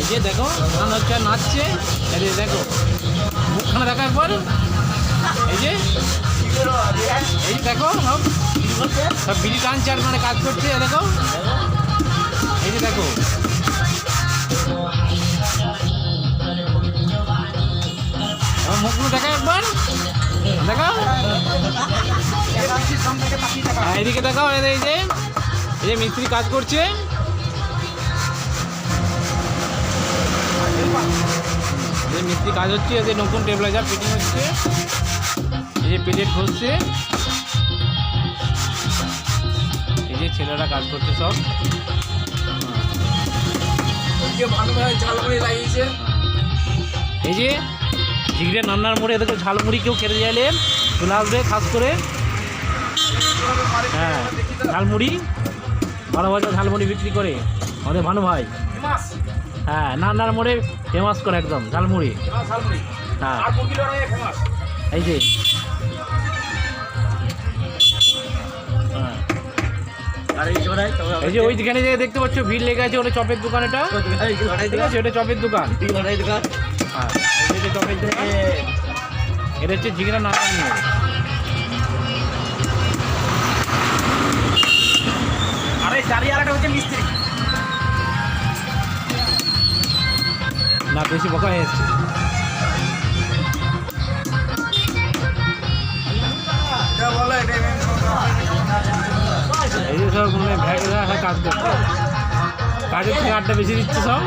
এই যে দেখো গান হচ্ছে নাচছে। এই যে দেখো মুখখানা দেখো একবার এই যে এই দেখো সব সব টানছে আর মানে কাজ করছে দেখো। এই যে দেখো। মুখগুলো দেখা একবার দেখাও হ্যাঁ, এদিকে দেখাও এই যে এই যে মিস্ত্রি কাজ করছে। যে মিস্ত্রি কাজ হচ্ছে এই যে নতুন টেবিলাইজার ফিটিং হচ্ছে। এই যে প্লেট ঘষছে এই যে ছেলেরা কাজ করছে সব। এই যে ঝিগড়ে নান্নার মোড়ে এদেরকে ঝালমুড়ি কেউ খেতে চাইলে চলে আসবে খাস করে। হ্যাঁ ঝালমুড়ি বারো বাজার ঝালমুড়ি বিক্রি করে। আমাদের ভানু ভাই। হ্যাঁ নান্নার মোড়ে ফেমাস করে একদম ঝালমুড়ি। হ্যাঁ। এই যে। হ্যাঁ। এই যে ওই যেখানে যে দেখতে পাচ্ছ ভিড় লেগে আছে ওটা চপের দোকান এটা। ঠিক আছে ওটা চপের দোকান। হ্যাঁ। চপের দোকান। এটা হচ্ছে জিগরা নারায়ণ না, বেশি বকা হয়ে এসছে এই যে সব মানে ভ্যাগরা কাজ করছে। কাজের থেকে আড্ডা বেশি দিচ্ছে সব।